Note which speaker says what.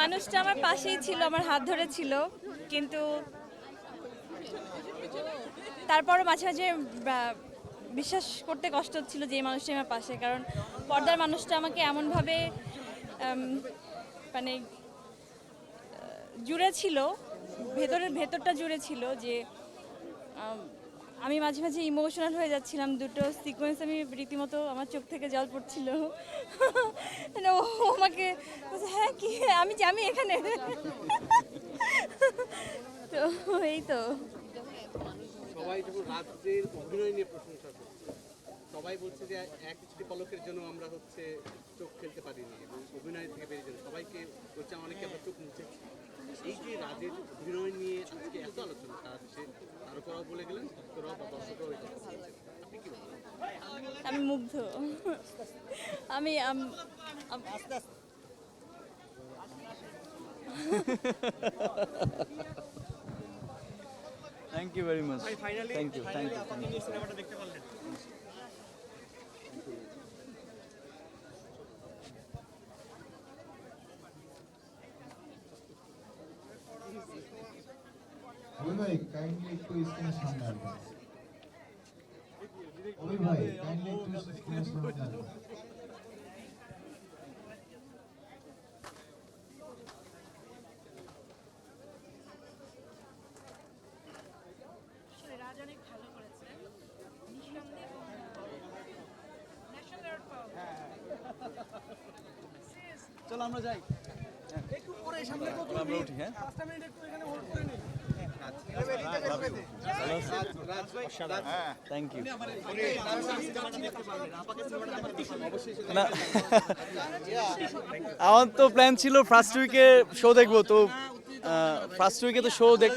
Speaker 1: মানুষটা আমার পাশেই ছিল, আমার হাত ধরে ছিল, কিন্তু তারপরও মাঝে মাঝে বিশ্বাস করতে কষ্ট হচ্ছিল যে এই মানুষটা আমার পাশে, কারণ পর্দার মানুষটা আমাকে এমনভাবে মানে জুড়ে ছিল ভেতরের ভেতরটা জুড়ে ছিল যে আম, মাঝে মাঝে ইমোশনাল হয়ে যাচ্ছিলাম দুটো সিকোয়েন্স আমি রীতিমতো আমার চোখ থেকে জল পড়ছিল। ও আমাকে হ্যাঁ কি আমি আমি এখানে। তো এই তো।
Speaker 2: সবাই যখন রাজ্যের অভিনয় নিয়ে প্রশংসা করছে সবাই বলছে যে এক দৃষ্টি পলকের জন্য আমরা হচ্ছে চোখ ফেলতে পারিনি এবং অভিনয় থেকে বেরিয়ে সবাইকে বলছে অনেকে আমরা চোখ মুছেছি এই যে রাজের অভিনয় নিয়ে আজকে এত আলোচনা সারা বলে গেলেন ভক্তরাও বা দর্শকরাও এটা আপনি কি বলেন
Speaker 1: আমি মুগ্ধ। আমি আম- আম-
Speaker 3: thank you very much thank you thank you
Speaker 4: Abhi ভাই কাইন্ডলি একটু স্ক্রিনের সামনে আসবেন অভি ভাই কাইন্ডলি একটু স্ক্রিনের সামনে আসবেন
Speaker 5: রাজ অনেক ভালো করেছে নিঃসন্দেহে ন্যাশনাল অ্যাওয়ার্ড পাওয়া
Speaker 3: চলো আমরা যাই।
Speaker 6: একটু পরে সামনে কত
Speaker 3: আমরা উঠি হ্যাঁ?
Speaker 6: মিনিট একটু এখানে হোল্ড করে নিই
Speaker 3: থ্যাংক ইউ না আমার তো প্ল্যান ছিল ফার্স্ট উইকে শো দেখব, তো ফার্স্ট উইকে তো শো দেখ